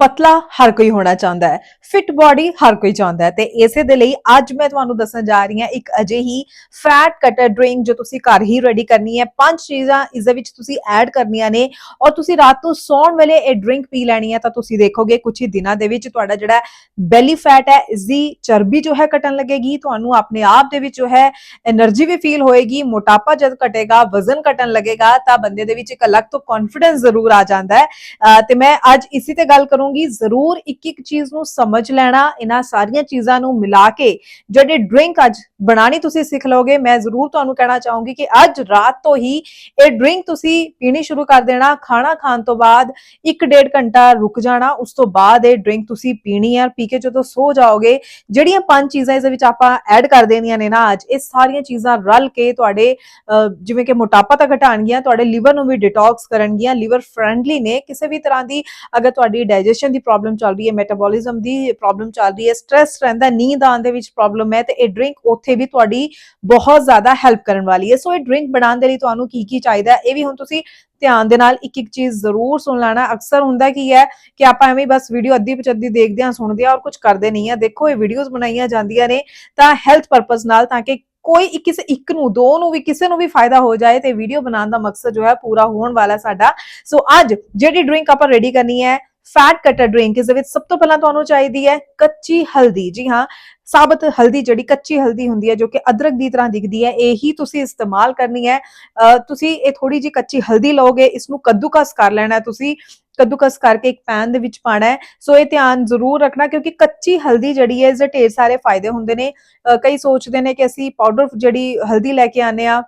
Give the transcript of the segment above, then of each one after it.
ਪਤਲਾ ਹਰ ਕੋਈ ਹੋਣਾ ਚਾਹੁੰਦਾ ਹੈ ਫਿਟ ਬਾਡੀ ਹਰ ਕੋਈ ਚਾਹੁੰਦਾ ਹੈ ਤੇ ਇਸੇ ਦੇ ਲਈ ਅੱਜ ਮੈਂ ਤੁਹਾਨੂੰ ਦੱਸਣ ਜਾ ਰਹੀ ਹਾਂ ਇੱਕ ਅਜਿਹੀ ਫੈਟ ਕਟਰ ਡਰਿੰਕ ਜੋ ਤੁਸੀਂ ਘਰ ਹੀ ਰੈਡੀ ਕਰਨੀ ਹੈ। ਪੰਜ ਚੀਜ਼ਾਂ ਇਸ ਦੇ ਵਿੱਚ ਤੁਸੀਂ ਐਡ ਕਰਨੀਆਂ ਨੇ ਔਰ ਤੁਸੀਂ ਰਾਤ ਨੂੰ ਸੌਣ ਵੇਲੇ ਇਹ ਡਰਿੰਕ ਪੀ ਲੈਣੀ ਹੈ ਤਾਂ ਤੁਸੀਂ ਦੇਖੋਗੇ ਕੁਝ ਹੀ ਦਿਨਾਂ ਦੇ ਵਿੱਚ ਤੁਹਾਡਾ ਜਿਹੜਾ ਬੈਲੀ ਫੈਟ ਹੈ, ਇਸ ਦੀ ਚਰਬੀ ਜੋ ਹੈ ਘਟਣ ਲੱਗੇਗੀ, ਤੁਹਾਨੂੰ ਆਪਣੇ ਆਪ ਦੇ ਵਿੱਚ ਜੋ ਹੈ એનર્ਜੀ ਵੀ ਫੀਲ ਹੋਏਗੀ, ਮੋਟਾਪਾ ਜਦ ਘਟੇਗਾ, ਵਜ਼ਨ ਘਟਣ ਲੱਗੇਗਾ ਤਾਂ ਬੰਦੇ ਦੇ ਵਿੱਚ ਇੱਕ ਅਲੱਗ ਤੋਂ ਕੌਨਫੀਡੈਂਸ ਜ਼ਰੂਰ ਆ ਜਾਂਦਾ ਹੈ। ਤੇ ਮੈਂ ਅੱਜ ਇਸੇ ਤੇ ਗੱਲ ਕਰੂੰ ਕਰੂੰਗੀ ਜ਼ਰੂਰ ਇੱਕ ਇੱਕ ਚੀਜ਼ ਨੂੰ ਸਮਝ ਲੈਣਾ ਇਹਨਾਂ ਸਾਰੀਆਂ ਚੀਜ਼ਾਂ ਨੂੰ ਮਿਲਾ ਕੇ ਜਿਹੜੀ ਡਰਿੰਕ ਅੱਜ ਬਣਾਣੀ ਤੁਸੀਂ ਸਿੱਖ ਲਓਗੇ ਮੈਂ ਜ਼ਰੂਰ ਤੁਹਾਨੂੰ ਕਹਿਣਾ ਚਾਹੂੰਗੀ ਕਿ ਅੱਜ ਰਾਤ ਤੋਂ ਹੀ ਇਹ ਡਰਿੰਕ ਤੁਸੀਂ ਪੀਣੀ ਸ਼ੁਰੂ ਕਰ ਦੇਣਾ ਖਾਣਾ ਖਾਣ ਤੋਂ ਬਾਅਦ 1.5 ਘੰਟਾ ਰੁਕ ਜਾਣਾ ਉਸ ਤੋਂ ਬਾਅਦ ਇਹ ਡਰਿੰਕ ਤੁਸੀਂ ਪੀਣੀ ਹੈ ਪੀ ਕੇ ਜਦੋਂ ਸੋ ਜਾਓਗੇ ਜਿਹੜੀਆਂ ਪੰਜ ਚੀਜ਼ਾਂ ਇਸ ਵਿੱਚ ਆਪਾਂ ਐਡ ਕਰ ਦੇਣੀਆਂ ਨੇ ਨਾ ਅੱਜ ਇਹ ਸਾਰੀਆਂ ਚੀਜ਼ਾਂ ਰਲ ਕੇ ਤੁਹਾਡੇ ਅਹ, ਜਿਵੇਂ ਕਿ ਮੋਟਾਪਾ ਤਾਂ ਘਟਾਣਗੀਆਂ ਤੁਹਾਡੇ ਲੀਵਰ ਨੂੰ ਵੀ ਡਿਟੌਕਸ ਕਰਨਗੀਆਂ ਲਿਵਰ ਫ੍ਰੈਂਡਲੀ ਨੇ ਕਿਸੇ ਵੀ ਤਰ੍ਹਾਂ ਦੀ ਅਗਰ ਤੁਹਾਡੀ ਡਾਈਜੈਸ਼ਨ ਦੀ ਪ੍ਰੋਬਲਮ ਚੱਲ ਰਹੀ ਹੈ ਮੈਟਾਬੋਲਿਜ਼ਮ ਦੀ ਪ੍ਰੋਬਲਮ ਚੱਲ ਰਹੀ ਹੈ ਸਟ੍ਰੈਸ ਰਹਿੰਦਾ ਨੀਂਦ ਆਉਣ ਦੇ ਵਿੱਚ ਪ੍ਰੋਬਲਮ ਹੈ ਤੇ ਇਹ ਡਰਿੰਕ ਉੱਥੇ ਵੀ ਤੁਹਾਡੀ ਬਹੁਤ ਜ਼ਿਆਦਾ ਹੈਲਪ ਕਰਨ ਵਾਲੀ ਹੈ। ਸੋ ਇਹ ਡਰਿੰਕ ਬਣਾਉਣ ਦੇ ਲਈ ਤੁਹਾਨੂੰ ਕੀ ਕੀ ਚਾਹੀਦਾ ਇਹ ਵੀ ਹੁਣ ਤੁਸੀਂ ਧਿਆਨ ਦੇ ਨਾਲ ਇੱਕ ਇੱਕ ਚੀਜ਼ ਜ਼ਰੂਰ ਸੁਣ ਲੈਣਾ। ਅਕਸਰ ਹੁੰਦਾ ਕੀ ਹੈ ਕਿ ਆਪਾਂ ਐਵੇਂ ਬਸ ਵੀਡੀਓ ਅੱਧੀ ਪਚੱਦੀ ਦੇਖਦੇ ਹਾਂ, ਸੁਣਦੇ ਹਾਂ ਔਰ ਕੁਝ ਕਰਦੇ ਨਹੀਂ ਆ ਦੇਖੋ, ਇਹ ਵੀਡੀਓਜ਼ ਬਣਾਈਆਂ ਜਾਂਦੀਆਂ ਨੇ ਤਾਂ ਹੈਲਥ ਪਰਪਸ ਨਾਲ ਤਾਂ ਕਿ ਕੋਈ ਕਿਸੇ ਇੱਕ ਨੂੰ, ਦੋ ਨੂੰ ਵੀ, ਕਿਸੇ ਨੂੰ ਵੀ ਫਾਇਦਾ ਹੋ ਜਾਏ ਤੇ ਵੀਡੀਓ ਬਣਾਉਣ ਦਾ ਮਕਸਦ ਜੋ ਹੈ ਪੂਰਾ ਹੋਣ ਵਾਲਾ ਸਾਡਾ। ਸੋ ਅੱਜ ਜਿਹੜੀ ਡਰਿੰਕ ਆਪਾਂ ਰੈਡੀ ਕਰਨੀ ਹੈ ਫੈਟ ਕਟਰ ਡਰਿੰਕ ਇਸ ਦੇ ਵਿੱਚ ਸਭ ਤੋਂ ਪਹਿਲਾਂ ਤੁਹਾਨੂੰ ਚਾਹੀਦੀ ਹੈ ਕੱਚੀ ਹਲਦੀ। ਜੀ ਹਾਂ, ਸਾਬਤ ਹਲਦੀ ਜਿਹੜੀ ਕੱਚੀ ਹਲਦੀ ਹੁੰਦੀ ਹੈ ਜੋ ਕਿ ਅਦਰਕ ਦੀ ਤਰ੍ਹਾਂ ਦਿਖਦੀ ਹੈ, ਇਹੀ ਤੁਸੀਂ ਇਸਤੇਮਾਲ ਕਰਨੀ ਹੈ। ਅਹ ਤੁਸੀਂ ਇਹ ਥੋੜੀ ਜੀ ਕੱਚੀ ਹਲਦੀ ਲਓਗੇ ਇਸ ਨੂੰ ਕੱਦੂਕਸ ਕਰ ਲੈਣਾ ਹੈ ਤੁਸੀਂ। ਕੱਦੂਕਸ ਕਰਕੇ ਇੱਕ ਪੈਨ ਦੇ ਵਿੱਚ ਪਾਣਾ ਹੈ। ਸੋ ਇਹ ਧਿਆਨ ਜ਼ਰੂਰ ਰੱਖਣਾ ਕਿਉਂਕਿ ਕੱਚੀ ਹਲਦੀ ਜਿਹੜੀ ਹੈ, ਇਸ ਦੇ ਢੇਰ ਸਾਰੇ ਫਾਇਦੇ ਹੁੰਦੇ ਨੇ। ਕਈ ਸੋਚਦੇ ਨੇ ਕਿ ਅਸੀਂ ਪਾਊਡਰ ਜਿਹੜੀ ਹਲਦੀ ਲੈ ਕੇ ਆਨੇ ਆ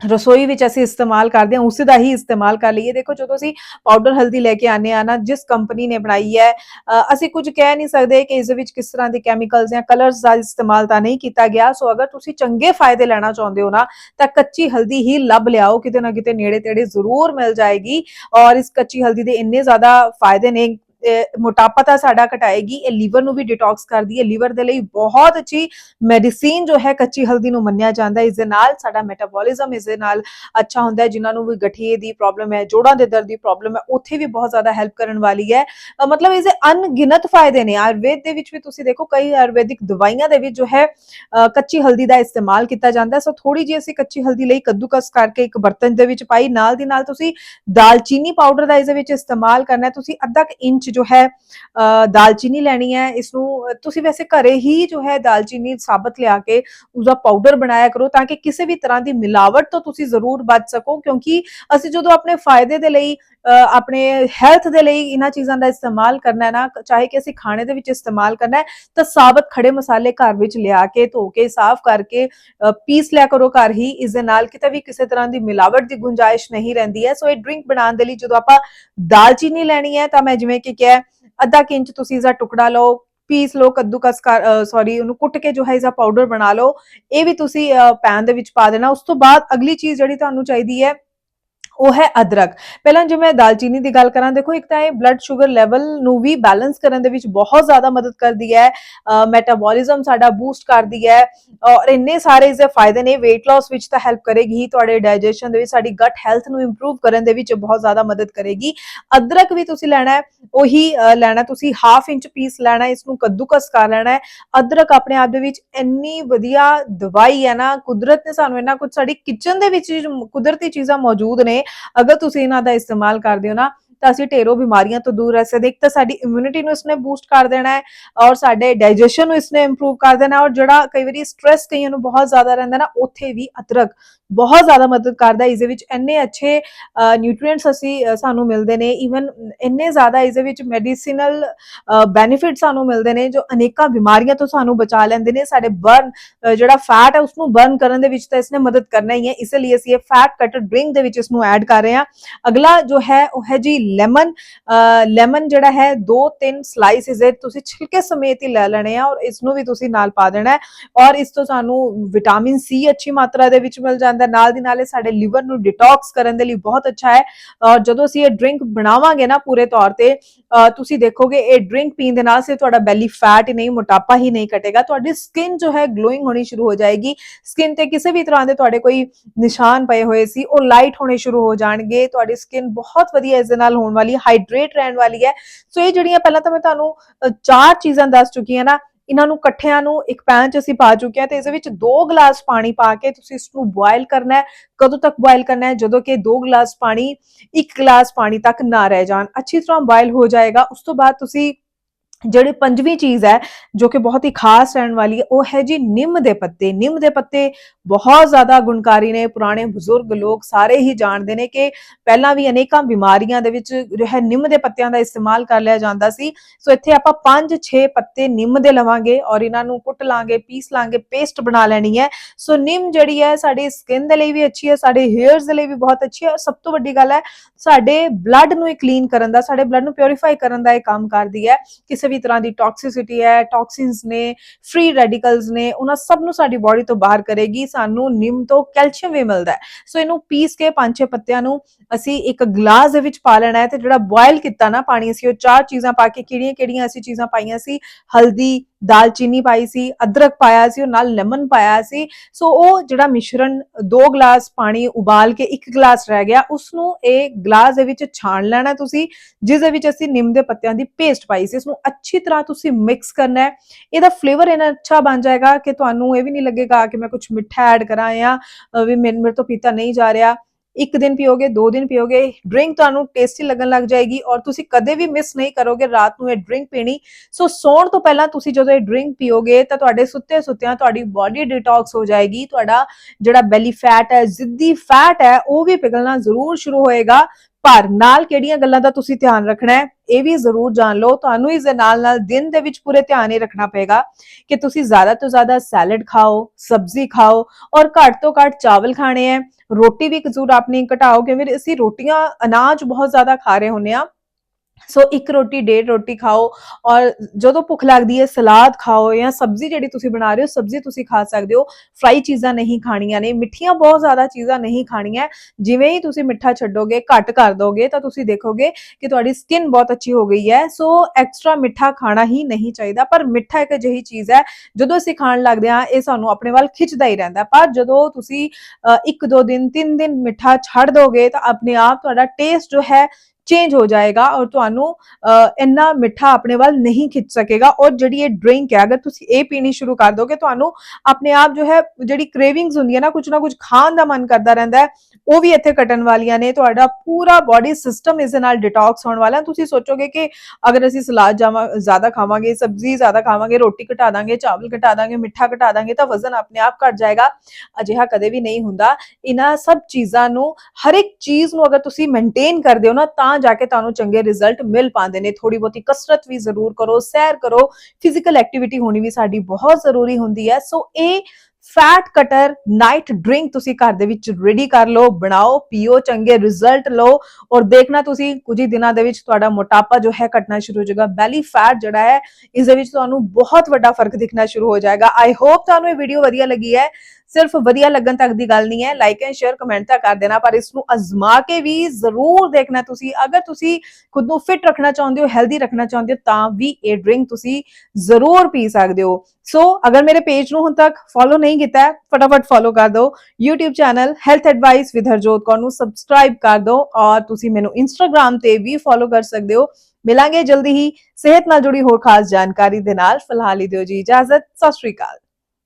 ਰਸੋਈ ਵਿੱਚ ਅਸੀਂ ਇਸਤੇਮਾਲ ਕਰਦੇ ਹਾਂ, ਉਸੇ ਦਾ ਹੀ ਇਸਤੇਮਾਲ ਕਰ ਲਈਏ। ਦੇਖੋ, ਜਦੋਂ ਅਸੀਂ ਪਾਊਡਰ ਹਲਦੀ ਲੈ ਕੇ ਆਨੇ ਆ ਨਾ, ਜਿਸ ਕੰਪਨੀ ਨੇ ਬਣਾਈ ਹੈ ਅਸੀਂ ਕੁਝ ਕਹਿ ਨਹੀਂ ਸਕਦੇ ਕਿ ਇਸ ਵਿੱਚ ਕਿਸ ਤਰ੍ਹਾਂ ਦੇ ਕੈਮੀਕਲਸ ਜਾਂ ਕਲਰਸ ਦਾ ਇਸਤੇਮਾਲ ਤਾਂ ਨਹੀਂ ਕੀਤਾ ਗਿਆ। ਸੋ ਅਗਰ ਤੁਸੀਂ ਚੰਗੇ ਫਾਇਦੇ ਲੈਣਾ ਚਾਹੁੰਦੇ ਹੋ ਨਾ, ਤਾਂ ਕੱਚੀ ਹਲਦੀ ਹੀ ਲੱਭ ਲਿਆਓ। ਕਿਤੇ ਨਾ ਕਿਤੇ ਨੇੜੇ ਤੇੜੇ ਜ਼ਰੂਰ ਮਿਲ ਜਾਏਗੀ ਔਰ ਇਸ ਕੱਚੀ ਹਲਦੀ ਦੇ ਇੰਨੇ ਜ਼ਿਆਦਾ ਫਾਇਦੇ ਨੇ ਮੋਟਾਪਾ ਤਾਂ ਸਾਡਾ ਘਟਾਏਗੀ, ਇਹ ਲੀਵਰ ਨੂੰ ਵੀ ਡਿਟੌਕਸ ਕਰਦੀ ਹੈ। ਲੀਵਰ ਦੇ ਲਈ ਬਹੁਤ ਅੱਛੀ ਮੈਡੀਸਿਨ ਜੋ ਹੈ ਕੱਚੀ ਹਲਦੀ ਨੂੰ ਮੰਨਿਆ ਜਾਂਦਾ ਹੈ। ਇਸ ਦੇ ਨਾਲ ਸਾਡਾ ਮੈਟਾਬੋਲਿਜ਼ਮ ਇਸ ਦੇ ਨਾਲ ਅੱਛਾ ਹੁੰਦਾ ਹੈ, ਜਿਨ੍ਹਾਂ ਨੂੰ ਵੀ ਗਠੀਏ ਦੀ ਪ੍ਰੋਬਲਮ ਹੈ, ਜੋੜਾਂ ਦੇ ਦਰਦ ਦੀ ਪ੍ਰੋਬਲਮ ਹੈ, ਉੱਥੇ ਵੀ ਬਹੁਤ ਜ਼ਿਆਦਾ ਹੈਲਪ ਕਰਨ ਵਾਲੀ ਹੈ। ਮਤਲਬ ਇਸ ਦੇ ਅਣਗਿਣਤ ਫਾਇਦੇ ਨੇ। ਆਯੁਰਵੇਦ ਦੇ ਵਿੱਚ ਵੀ ਤੁਸੀਂ ਦੇਖੋ, ਕਈ ਆਯੁਰਵੈਦਿਕ ਦਵਾਈਆਂ ਦੇ ਵਿੱਚ ਜੋ ਹੈ ਕੱਚੀ ਹਲਦੀ ਦਾ ਇਸਤੇਮਾਲ ਕੀਤਾ ਜਾਂਦਾ ਸੋ ਥੋੜੀ ਜਿਹੀ ਅਸੀਂ ਕੱਚੀ ਹਲਦੀ ਲਈ ਕੱਦੂਕਸ ਕਰਕੇ ਇੱਕ ਬਰਤਨ ਦੇ ਵਿੱਚ ਪਾਈ। ਨਾਲ ਦੀ ਨਾਲ ਤੁਸੀਂ ਦਾਲਚੀਨੀ ਪਾਊਡਰ ਦਾ ਇਸ ਦੇ ਵਿੱਚ ਇਸਤੇਮਾਲ ਕਰਨਾ ਹੈ। ਤੁਸੀਂ ਅੱਧਾ ਕੁ ਇੰਚ ਜੋ ਹੈ, ਅਹ, ਦਾਲਚੀਨੀ ਲੈਣੀ ਹੈ ਇਸ ਤੁਸੀਂ ਵੈਸੇ ਘਰੇ ਹੀ ਜੋ ਹੈ ਦਾਲਚੀਨੀ ਸਾਬਤ ਲਿਆ ਕੇ ਉਸਦਾ ਪਾਊਡਰ ਬਣਾਇਆ ਕਰੋ ਤਾਂ ਕਿ ਕਿਸੇ ਵੀ ਤਰ੍ਹਾਂ ਦੀ ਮਿਲਾਵਟ ਤੋਂ ਤੁਸੀਂ ਜ਼ਰੂਰ ਬਚ ਸਕੋ, ਕਿਉਂਕਿ ਅਸੀਂ ਜਦੋਂ ਆਪਣੇ ਫਾਇਦੇ ਦੇ ਲਈ ਆਪਣੇ ਹੈਲਥ ਦੇ ਲਈ ਇਹਨਾਂ ਚੀਜ਼ਾਂ ਦਾ ਇਸਤੇਮਾਲ ਕਰਨਾ ਹੈ ਨਾ, ਚਾਹੇ ਕਿ ਅਸੀਂ ਖਾਣੇ ਦੇ ਵਿੱਚ ਇਸਤੇਮਾਲ ਕਰਨਾ ਹੈ, ਤਾਂ ਸਾਬਤ ਖੜੇ ਮਸਾਲੇ ਘਰ ਵਿੱਚ ਲਿਆ ਕੇ ਧੋ ਕੇ, ਸਾਫ਼ ਕਰਕੇ ਪੀਸ ਲਿਆ ਕਰੋ ਘਰ ਹੀ, ਇਸ ਦੇ ਨਾਲ ਕਿਤੇ ਵੀ ਕਿਸੇ ਤਰ੍ਹਾਂ ਦੀ ਮਿਲਾਵਟ ਦੀ ਗੁੰਜਾਇਸ਼ ਨਹੀਂ ਰਹਿੰਦੀ ਹੈ। ਸੋ ਇਹ ਡਰਿੰਕ ਬਣਾਉਣ ਦੇ ਲਈ ਜਦੋਂ ਆਪਾਂ ਦਾਲਚੀਨੀ ਲੈਣੀ ਹੈ, ਤਾਂ ਮੈਂ ਜਿਵੇਂ ਕਿ ਕਿਹਾ ਅੱਧਾ ਕਿੰਚ ਤੁਸੀਂ ਇਸਦਾ ਟੁਕੜਾ ਲਓ, ਪੀਸ ਲਓ, ਕੱਦੂਕਸ ਕਰ ਸੌਰੀ ਉਹਨੂੰ ਕੁੱਟ ਕੇ ਜੋ ਹੈ ਇਸਦਾ ਪਾਊਡਰ ਬਣਾ ਲਓ, ਇਹ ਵੀ ਤੁਸੀਂ ਪੈਨ ਦੇ ਵਿੱਚ ਪਾ ਦੇਣਾ, ਉਸ ਤੋਂ ਬਾਅਦ ਅਗਲੀ ਚੀਜ਼ ਜਿਹੜੀ ਤੁਹਾਨੂੰ ਚਾਹੀਦੀ ਹੈ ਉਹ ਹੈ ਅਦਰਕ। ਪਹਿਲਾਂ ਜੇ ਮੈਂ ਦਾਲਚੀਨੀ ਦੀ ਗੱਲ ਕਰਾਂ, ਦੇਖੋ ਇੱਕ ਤਾਂ ਇਹ ਬਲੱਡ ਸ਼ੂਗਰ ਲੈਵਲ ਨੂੰ ਵੀ ਬੈਲੈਂਸ ਕਰਨ ਦੇ ਵਿੱਚ ਬਹੁਤ ਜ਼ਿਆਦਾ ਮਦਦ ਕਰਦੀ ਹੈ ਮੈਟਾਬੋਲਿਜ਼ਮ ਸਾਡਾ ਬੂਸਟ ਕਰਦੀ ਹੈ, ਔਰ ਇੰਨੇ ਸਾਰੇ ਇਸਦੇ ਫਾਇਦੇ ਨੇ, weight loss ਵਿੱਚ ਤਾਂ ਹੈਲਪ ਕਰੇਗੀ ਹੀ, ਤੁਹਾਡੇ ਡਾਈਜੈਸ਼ਨ ਦੇ ਵਿੱਚ, ਸਾਡੀ ਗਟ ਹੈਲਥ ਨੂੰ ਇੰਪਰੂਵ ਕਰਨ ਦੇ ਵਿੱਚ ਬਹੁਤ ਜ਼ਿਆਦਾ ਮਦਦ ਕਰੇਗੀ। ਅਦਰਕ ਵੀ ਤੁਸੀਂ ਲੈਣਾ ਹੈ, ਉਹੀ ਲੈਣਾ, ਤੁਸੀਂ ਹਾਫ ਇੰਚ ਪੀਸ ਲੈਣਾ ਹੈ ਇਸ ਨੂੰ ਕੱਦੂਕਸ ਕਰ ਲੈਣਾ ਹੈ। ਅਦਰਕ ਆਪਣੇ ਆਪ ਦੇ ਵਿੱਚ ਇੰਨੀ ਵਧੀਆ ਦਵਾਈ ਹੈ ਨਾ, ਕੁਦਰਤ ਨੇ ਸਾਨੂੰ ਇੰਨਾ ਕੁਝ ਸਾਡੀ ਕਿਚਨ ਦੇ ਵਿੱਚ ਕੁਦਰਤੀ ਚੀਜ਼ਾਂ ਮੌਜੂਦ ਨੇ ਅਗਰ ਤੁਸੀਂ ਇਹਨਾਂ ਦਾ ਇਸਤੇਮਾਲ ਕਰਦੇ ਹੋ ਨਾ, ਤਾਂ ਅਸੀਂ ਢੇਰੋਂ ਬਿਮਾਰੀਆਂ ਤੋਂ ਦੂਰ ਰਹਿ ਸਕਦੇ ਇੱਕ ਤਾਂ ਸਾਡੀ ਇਮਿਊਨਿਟੀ ਨੂੰ ਇਸਨੇ ਬੂਸਟ ਕਰ ਦੇਣਾ ਹੈ ਔਰ ਸਾਡੇ ਡਾਈਜੈਸ਼ਨ ਨੂੰ ਇਸਨੇ ਇੰਪਰੂਵ ਕਰ ਦੇਣਾ ਔਰ ਜਿਹੜਾ ਕਈ ਵਾਰੀ ਸਟ्रेस ਕਈਆਂ ਨੂੰ ਬਹੁਤ ਜ਼ਿਆਦਾ ਰਹਿੰਦਾ ਨਾ, ਉੱਥੇ ਵੀ ਅਦਰਕ ਬਹੁਤ ਜ਼ਿਆਦਾ ਮਦਦ ਕਰਦਾ ਹੈ, ਇਸ ਦੇ ਵਿੱਚ ਇੰਨੇ ਅੱਛੇ ਨਿਊਟ੍ਰੀਐਂਟਸ ਅਸੀਂ ਸਾਨੂੰ ਮਿਲਦੇ ਨੇ ਇਵਨ ਇੰਨੇ ਜ਼ਿਆਦਾ ਇਸ ਦੇ ਵਿੱਚ ਮੈਡੀਸਿਨਲ ਬੈਨੀਫਿਟ ਸਾਨੂੰ ਮਿਲਦੇ ਨੇ, ਜੋ ਅਨੇਕਾਂ ਬਿਮਾਰੀਆਂ ਤੋਂ ਸਾਨੂੰ ਬਚਾ ਲੈਂਦੇ ਨੇ, ਸਾਡੇ ਬਰਨ ਜਿਹੜਾ ਫੈਟ ਹੈ ਉਸ ਨੂੰ ਬਰਨ ਕਰਨ ਦੇ ਵਿੱਚ ਤਾਂ ਇਸਨੇ ਮਦਦ ਕਰਨਾ ਹੀ ਹੈ, ਇਸ ਲਈ ਅਸੀਂ ਇਹ ਫੈਟ ਕਟਰ ਡਰਿੰਕ ਦੇ ਵਿੱਚ ਇਸ ਨੂੰ ਐਡ ਕਰ ਰਹੇ ਹਾਂ। ਅਗਲਾ ਜੋ ਹੈ, ਉਹ ਹੈ ਜੀ ਲੈਮਨ ਲੈਮਨ ਜਿਹੜਾ ਹੈ ਦੋ ਤਿੰਨ ਸਲਾਈਸ ਇਸ ਤੁਸੀਂ ਛਿਲਕੇ ਸਮੇਤ ਹੀ ਲੈ ਲੈਣੇ ਆ ਔਰ ਇਸ ਨੂੰ ਵੀ ਤੁਸੀਂ ਨਾਲ ਪਾ ਦੇਣਾ ਹੈ ਔਰ ਇਸ ਤੋਂ ਸਾਨੂੰ ਵਿਟਾਮਿਨ ਸੀ ਅੱਛੀ ਮਾਤਰਾ ਦੇ ਵਿੱਚ ਮਿਲ ਜਾਂਦਾ ਜਾਂਦਾ ਨਾਲ ਦੀ ਨਾਲ ਸਾਡੇ ਲਿਵਰ ਨੂੰ ਡਿਟੌਕਸ ਕਰਨ ਦੇ ਲਈ ਬਹੁਤ ਅੱਛਾ ਹੈ। ਔਰ ਜਦੋਂ ਅਸੀਂ ਇਹ ਡਰਿੰਕ ਬਣਾਵਾਂਗੇ ਨਾ ਪੂਰੇ ਤੌਰ ਤੇ ਤੁਸੀਂ ਦੇਖੋਗੇ ਇਹ ਡਰਿੰਕ ਪੀਣ ਦੇ ਨਾਲ ਸਿਰਫ ਤੁਹਾਡਾ ਬੈਲੀ ਫੈਟ ਨਹੀਂ, ਮੋਟਾਪਾ ਹੀ ਨਹੀਂ ਘਟੇਗਾ। ਤੁਹਾਡੀ ਸਕਿਨ ਜੋ ਹੈ ਗਲੋਇੰਗ ਹੋਣੀ ਸ਼ੁਰੂ ਹੋ ਜਾਏਗੀ। ਸਕਿਨ ਤੇ ਕਿਸੇ ਵੀ ਤਰ੍ਹਾਂ ਦੇ ਤੁਹਾਡੇ ਕੋਈ ਨਿਸ਼ਾਨ ਪਏ ਹੋਏ ਸੀ, ਉਹ ਲਾਈਟ ਹੋਣੇ ਸ਼ੁਰੂ ਹੋ ਜਾਣਗੇ। ਤੁਹਾਡੀ ਸਕਿਨ ਬਹੁਤ ਵਧੀਆ ਇਸ ਦੇ ਨਾਲ ਹੋਣ ਵਾਲੀ ਹਾਈਡਰੇਟ ਰਹਿਣ ਵਾਲੀ ਹੈ। ਸੋ ਇਹ ਜਿਹੜੀਆਂ ਪਹਿਲਾਂ ਤਾਂ ਮੈਂ ਤੁਹਾਨੂੰ ਚਾਰ ਚੀਜ਼ਾਂ ਦੱਸ ਚੁੱਕੀ ਹਾਂ ਨਾ ਇਹਨਾਂ ਨੂੰ ਇਕੱਠਿਆਂ ਨੂੰ ਇੱਕ ਪੈਨ 'ਚ ਅਸੀਂ ਪਾ ਚੁੱਕੇ ਹਾਂ ਤੇ ਇਸ ਵਿੱਚ 2 ਗਲਾਸ ਪਾਣੀ ਪਾ ਕੇ ਤੁਸੀਂ ਇਸ ਨੂੰ ਬੋਇਲ ਕਰਨਾ ਹੈ। ਕਦੋਂ ਤੱਕ ਬੋਇਲ ਕਰਨਾ ਹੈ? ਜਦੋਂ ਕਿ 2 ਗਲਾਸ ਪਾਣੀ 1 ਗਲਾਸ ਪਾਣੀ ਤੱਕ ਨਾ ਰਹਿ ਜਾਣ। ਅੱਛੀ ਤਰ੍ਹਾਂ ਬੋਇਲ ਹੋ ਜਾਏਗਾ। ਉਸ ਤੋਂ ਬਾਅਦ ਤੁਸੀਂ ਜਿਹੜੀ ਪੰਜਵੀਂ ਚੀਜ਼ ਹੈ, ਜੋ ਕਿ ਬਹੁਤ ਹੀ ਖਾਸ ਰਹਿਣ ਵਾਲੀ ਹੈ, ਉਹ ਹੈ ਜੀ ਨਿੰਮ ਦੇ ਪੱਤੇ। ਨਿੰਮ ਦੇ ਪੱਤੇ ਬਹੁਤ ਜ਼ਿਆਦਾ ਗੁਣਕਾਰੀ ਨੇ, ਪੁਰਾਣੇ ਬਜ਼ੁਰਗ ਲੋਕ ਸਾਰੇ ਹੀ ਜਾਣਦੇ ਨੇ ਕਿ ਪਹਿਲਾਂ ਵੀ ਅਨੇਕਾਂ ਬਿਮਾਰੀਆਂ ਦੇ ਵਿੱਚ ਜੋ ਹੈ ਨਿੰਮ ਦੇ ਪੱਤਿਆਂ ਦਾ ਇਸਤੇਮਾਲ ਕਰ ਲਿਆ ਜਾਂਦਾ ਸੀ। ਸੋ ਇੱਥੇ ਆਪਾਂ 5-6 ਪੱਤੇ ਨਿੰਮ ਦੇ ਲਵਾਂਗੇ ਔਰ ਇਹਨਾਂ ਨੂੰ ਕੁੱਟ ਲਾਂਗੇ, ਪੀਸ ਲਾਂਗੇ, ਪੇਸਟ ਬਣਾ ਲੈਣੀ ਹੈ। ਸੋ ਨਿੰਮ ਜਿਹੜੀ ਹੈ ਸਾਡੀ ਸਕਿਨ ਦੇ ਲਈ ਵੀ ਅੱਛੀ ਹੈ, ਸਾਡੇ ਹੇਅਰਸ ਦੇ ਲਈ ਵੀ ਬਹੁਤ ਅੱਛੀ ਹੈ ਸਭ ਤੋਂ ਵੱਡੀ ਗੱਲ ਹੈ, ਸਾਡੇ ਬਲੱਡ ਨੂੰ ਇਹ ਕਲੀਨ ਕਰਨ ਦਾ, ਸਾਡੇ ਬਲੱਡ ਨੂੰ ਪਿਉਰੀਫਾਈ ਕਰਨ ਦਾ ਇਹ ਕੰਮ ਕਰਦੀ ਹੈ। ਕਿਸੇ ਵੀ ਤਰ੍ਹਾਂ ਦੀ ਟੌਕਸਿਸਿਟੀ ਹੈ ਟੌਕਸਿਨਸ ਨੇ ਫ੍ਰੀ ਰੈਡੀਕਲਸ ਨੇ, ਉਹਨਾਂ ਸਭ ਨੂੰ ਸਾਡੀ ਬਾਡੀ ਤੋਂ ਬਾਹਰ ਕਰੇਗੀ, ਸਾਨੂੰ ਨਿੰਮ ਤੋਂ ਕੈਲਸ਼ੀਅਮ ਵੀ ਮਿਲਦਾ ਹੈ। ਸੋ ਇਹਨੂੰ ਪੀਸ ਕੇ ਪੰਜ ਛੇ ਪੱਤਿਆਂ ਨੂੰ ਅਸੀਂ ਇੱਕ ਗਲਾਸ ਦੇ ਵਿੱਚ ਪਾ ਲੈਣਾ ਹੈ ਤੇ ਜਿਹੜਾ ਬੋਇਲ ਕੀਤਾ ਨਾ ਪਾਣੀ, ਅਸੀਂ ਉਹ ਚਾਰ ਚੀਜ਼ਾਂ ਪਾ ਕੇ ਕਿਹੜੀਆਂ ਕਿਹੜੀਆਂ ਅਸੀਂ ਚੀਜ਼ਾਂ ਪਾਈਆਂ ਸੀ, ਹਲਦੀ, ਦਾਲਚੀਨੀ ਪਾਈ ਸੀ, ਅਦਰਕ ਪਾਇਆ ਸੀ, ਉਹ ਨਾਲ ਲੈਮਨ ਪਾਇਆ ਸੀ। ਸੋ ਉਹ ਜਿਹੜਾ ਮਿਸ਼ਰਣ 2 ਗਲਾਸ ਪਾਣੀ ਉਬਾਲ ਕੇ 1 ਗਲਾਸ ਰਹਿ ਗਿਆ ਉਸ ਨੂੰ ਇਹ ਗਲਾਸ ਦੇ ਵਿੱਚ ਛਾਣ ਲੈਣਾ ਤੁਸੀਂ, ਜਿਸ ਦੇ ਵਿੱਚ ਅਸੀਂ ਨਿੰਮ ਦੇ ਪੱਤਿਆਂ ਦੀ ਪੇਸਟ ਪਾਈ ਸੀ ਇਸ ਨੂੰ ਅੱਛੀ ਤਰ੍ਹਾਂ ਤੁਸੀਂ ਮਿਕਸ ਕਰਨਾ ਹੈ। ਇਹਦਾ ਫਲੇਵਰ ਇਹਨਾਂ ਅੱਛਾ ਬਣ ਜਾਏਗਾ ਕਿ ਤੁਹਾਨੂੰ ਇਹ ਵੀ ਨਹੀਂ ਲੱਗੇਗਾ ਕਿ ਮੈਂ ਕੁਝ ਮਿੱਠਾ ਐਡ ਕਰਾਂ ਜਾਂ ਵੀ ਮੇਰੇ ਤੋਂ ਪੀਤਾ ਨਹੀਂ ਜਾ ਰਿਹਾ। ਇੱਕ ਦਿਨ ਪੀਓਗੇ, ਦੋ ਦਿਨ ਪੀਓਗੇ ਡਰਿੰਕ ਤੁਹਾਨੂੰ ਟੇਸਟੀ ਲੱਗਣ ਲੱਗ ਜਾਏਗੀ ਔਰ ਤੁਸੀਂ ਕਦੇ ਵੀ ਮਿਸ ਨਹੀਂ ਕਰੋਗੇ ਰਾਤ ਨੂੰ ਇਹ ਡਰਿੰਕ ਪੀਣੀ। ਸੋ ਸੌਣ ਤੋਂ ਪਹਿਲਾਂ ਤੁਸੀਂ ਜਦੋਂ ਇਹ ਡਰਿੰਕ ਪੀਓਗੇ ਤਾਂ ਤੁਹਾਡੇ ਸੁੱਤੇ ਸੁੱਤਿਆਂ ਤੁਹਾਡੀ ਬਾਡੀ ਡਿਟੌਕਸ ਹੋ ਜਾਏਗੀ। ਤੁਹਾਡਾ ਜਿਹੜਾ ਬੈਲੀ ਫੈਟ ਹੈ, ਜ਼ਿੱਦੀ ਫੈਟ ਹੈ, ਉਹ ਵੀ ਪਿਘਲਣਾ ਜ਼ਰੂਰ ਸ਼ੁਰੂ ਹੋਏਗਾ। ਪਰ ਨਾਲ ਕਿਹੜੀਆਂ ਗੱਲਾਂ ਦਾ ਤੁਸੀਂ ਧਿਆਨ ਰੱਖਣਾ ਹੈ, ਇਹ ਵੀ ਜ਼ਰੂਰ ਜਾਣ ਲਓ। ਤੁਹਾਨੂੰ ਇਸ ਦੇ ਨਾਲ ਨਾਲ ਦਿਨ ਦੇ ਵਿੱਚ ਪੂਰੇ ਧਿਆਨ ਹੀ ਰੱਖਣਾ ਪਏਗਾ ਕਿ ਤੁਸੀਂ ਜ਼ਿਆਦਾ ਤੋਂ ਜ਼ਿਆਦਾ ਸੈਲਡ ਖਾਓ, ਸਬਜ਼ੀ ਖਾਓ ਔਰ ਘੱਟ ਤੋਂ ਘੱਟ ਚਾਵਲ ਖਾਣੇ ਹੈ। ਰੋਟੀ ਵੀ ਜ਼ਰੂਰ ਆਪਣੀ ਘਟਾਓ, ਕਿਉਂਕਿ ਅਸੀਂ ਰੋਟੀਆਂ ਅਨਾਜ ਬਹੁਤ ਜ਼ਿਆਦਾ ਖਾ ਰਹੇ ਹੁੰਨੇ ਆ ਸੋ ਇੱਕ ਰੋਟੀ ਡੇਢ ਰੋਟੀ ਖਾਓ ਔਰ ਜਦੋਂ ਭੁੱਖ ਲੱਗਦੀ ਹੈ ਸਲਾਦ ਖਾਓ ਜਾਂ ਸਬਜ਼ੀ ਜਿਹੜੀ ਤੁਸੀਂ ਬਣਾ ਰਹੇ ਹੋ ਸਬਜ਼ੀ ਤੁਸੀਂ ਖਾ ਸਕਦੇ ਹੋ। ਫਰਾਈ ਚੀਜ਼ਾਂ ਨਹੀਂ ਖਾਣੀਆਂ ਨੇ ਮਿੱਠੀਆਂ ਬਹੁਤ ਜ਼ਿਆਦਾ ਚੀਜ਼ਾਂ ਨਹੀਂ ਖਾਣੀਆਂ। ਜਿਵੇਂ ਹੀ ਤੁਸੀਂ ਮਿੱਠਾ ਛੱਡੋਗੇ ਘੱਟ ਕਰ ਦੋਗੇ ਤਾਂ ਤੁਸੀਂ ਦੇਖੋਗੇ ਕਿ ਤੁਹਾਡੀ ਸਕਿਨ ਬਹੁਤ ਅੱਛੀ ਹੋ ਗਈ ਹੈ। ਸੋ ਐਕਸਟਰਾ ਮਿੱਠਾ ਖਾਣਾ ਹੀ ਨਹੀਂ ਚਾਹੀਦਾ ਪਰ ਮਿੱਠਾ ਇੱਕ ਅਜਿਹੀ ਚੀਜ਼ ਹੈ ਜਦੋਂ ਅਸੀਂ ਖਾਣ ਲੱਗਦੇ ਹਾਂ ਇਹ ਸਾਨੂੰ ਆਪਣੇ ਵੱਲ ਖਿੱਚਦਾ ਹੀ ਰਹਿੰਦਾ ਪਰ ਜਦੋਂ ਤੁਸੀਂ ਅ, ਇੱਕ ਦੋ ਦਿਨ ਤਿੰਨ ਦਿਨ ਮਿੱਠਾ ਛੱਡ ਦੋਗੇ ਤਾਂ ਆਪਣੇ ਆਪ ਤੁਹਾਡਾ ਟੇਸਟ ਜੋ ਹੈ ਚੇਂਜ ਹੋ ਜਾਏਗਾ ਔਰ ਤੁਹਾਨੂੰ ਇੰਨਾ ਮਿੱਠਾ ਆਪਣੇ ਵੱਲ ਨਹੀਂ ਖਿੱਚ ਸਕੇਗਾ। ਔਰ ਜਿਹੜੀ ਇਹ ਡਰਿੰਕ ਹੈ, ਅਗਰ ਤੁਸੀਂ ਇਹ ਪੀਣੀ ਸ਼ੁਰੂ ਕਰ ਦੋਗੇ, ਤੁਹਾਨੂੰ ਆਪਣੇ ਆਪ ਜੋ ਹੈ, ਜਿਹੜੀ ਕ੍ਰੇਵਿੰਗਸ ਹੁੰਦੀ ਹੈ ਨਾ ਕੁਝ ਨਾ ਕੁਝ ਖਾਣ ਦਾ ਮਨ ਕਰਦਾ ਰਹਿੰਦਾ ਹੈ। ਉਹ ਵੀ ਇੱਥੇ ਕੱਟਣ ਵਾਲੀਆਂ ਨੇ। ਤੁਹਾਡਾ ਪੂਰਾ ਬਾਡੀ ਸਿਸਟਮ ਇਸ ਦੇ ਨਾਲ ਡਿਟੌਕਸ ਹੋਣ ਵਾਲਾ ਤੁਸੀਂ ਸੋਚੋਗੇ ਕਿ ਅਗਰ ਅਸੀਂ ਸਲਾਦ ਜਾਵਾਂ, ਜ਼ਿਆਦਾ ਖਾਵਾਂਗੇ, ਸਬਜ਼ੀ ਜ਼ਿਆਦਾ ਖਾਵਾਂਗੇ, ਰੋਟੀ ਘਟਾ ਦਾਂਗੇ, ਚਾਵਲ ਘਟਾ ਦਾਂਗੇ, ਮਿੱਠਾ ਘਟਾ ਦਾਂਗੇ, ਤਾਂ ਵਜ਼ਨ ਆਪਣੇ ਆਪ ਘਟ ਜਾਏਗਾ। ਅਜਿਹਾ ਕਦੇ ਵੀ ਨਹੀਂ ਹੁੰਦਾ। ਇਹਨਾਂ ਸਭ ਚੀਜ਼ਾਂ ਨੂੰ, ਹਰ ਇੱਕ ਚੀਜ਼ ਨੂੰ ਅਗਰ ਤੁਸੀਂ ਮੇਨਟੇਨ ਕਰਦੇ ਹੋ ਨਾ, ਤਾਂ ਤਾਂ ਜਾ ਕੇ ਤੁਹਾਨੂੰ ਚੰਗੇ ਰਿਜ਼ਲਟ ਮਿਲ ਪਾਉਂਦੇ ਨੇ। ਥੋੜੀ ਬਹੁਤੀ ਕਸਰਤ ਵੀ ਜ਼ਰੂਰ ਕਰੋ, ਸੈਰ ਕਰੋ ਫਿਜ਼ੀਕਲ ਐਕਟੀਵਿਟੀ ਹੋਣੀ ਵੀ ਸਾਡੀ ਬਹੁਤ ਜ਼ਰੂਰੀ ਹੁੰਦੀ ਹੈ। ਸੋ ਇਹ ਫੈਟ ਕਟਰ ਨਾਈਟ ਡਰਿੰਕ ਤੁਸੀਂ ਘਰ ਦੇ ਵਿੱਚ ਰੈਡੀ ਕਰ ਲਓ, ਬਣਾਓ, ਪੀਓ, ਚੰਗੇ ਰਿਜ਼ਲਟ ਲਓ ਔਰ ਦੇਖਣਾ ਤੁਸੀਂ ਕੁਝ ਹੀ ਦਿਨਾਂ ਦੇ ਵਿੱਚ ਤੁਹਾਡਾ ਮੋਟਾਪਾ ਜੋ ਹੈ ਘਟਣਾ ਸ਼ੁਰੂ ਹੋ ਜਾਏਗਾ। ਬੈਲੀ ਫੈਟ ਜਿਹੜਾ ਹੈ, ਇਸ ਦੇ ਵਿੱਚ ਤੁਹਾਨੂੰ ਬਹੁਤ ਵੱਡਾ ਫ਼ਰਕ ਦਿਖਣਾ ਸ਼ੁਰੂ ਹੋ ਜਾਏਗਾ। ਆਈ ਹੋਪ ਤੁਹਾਨੂੰ ਇਹ ਵੀਡੀਓ ਵਧੀਆ ਲੱਗੀ ਹੈ। ਸਿਰਫ ਵਧੀਆ ਲੱਗਣ ਤੱਕ ਦੀ ਗੱਲ ਨਹੀਂ ਹੈ। ਲਾਈਕ ਐਂਡ ਸ਼ੇਅਰ ਕਮੈਂਟ ਤਾਂ ਕਰ ਦੇਣਾ, ਪਰ ਇਸ ਨੂੰ ਅਜ਼ਮਾ ਕੇ ਵੀ ਜ਼ਰੂਰ ਦੇਖਣਾ ਤੁਸੀਂ। ਅਗਰ ਤੁਸੀਂ ਖੁਦ ਨੂੰ ਫਿਟ ਰੱਖਣਾ ਚਾਹੁੰਦੇ ਹੋ ਹੈਲਦੀ ਰੱਖਣਾ ਚਾਹੁੰਦੇ ਹੋ, ਤਾਂ ਵੀ ਇਹ ਡਰਿੰਕ ਤੁਸੀਂ ਜ਼ਰੂਰ ਪੀ ਸਕਦੇ ਹੋ। ਸੋ ਅਗਰ ਮੇਰੇ ਪੇਜ ਨੂੰ ਹੁਣ ਤੱਕ ਫੋਲੋ ਨਹੀਂ ਕੀਤਾ ਹੈ, ਫਟਾਫਟ ਫੋਲੋ ਕਰ ਦਿਓ। YouTube channel health advice with Harjot Kaur ਨੂੰ ਸਬਸਕ੍ਰਾਈਬ ਕਰ ਦਿਓ ਔਰ ਤੁਸੀਂ ਮੈਨੂੰ Instagram ਤੇ ਵੀ ਫੋਲੋ ਕਰ ਸਕਦੇ ਹੋ। ਮਿਲਾਂਗੇ ਜਲਦੀ ਹੀ। ਸਿਹਤ ਨਾਲ ਜੁੜੀ ਹੋਰ ਖਾਸ ਜਾਣਕਾਰੀ ਦੇ ਨਾਲ। ਫਿਲਹਾਲ ਹੀ ਦਿਓ ਜੀ ਇਜਾਜ਼ਤ। ਸਤਿ ਸ਼੍ਰੀ ਅਕਾਲ।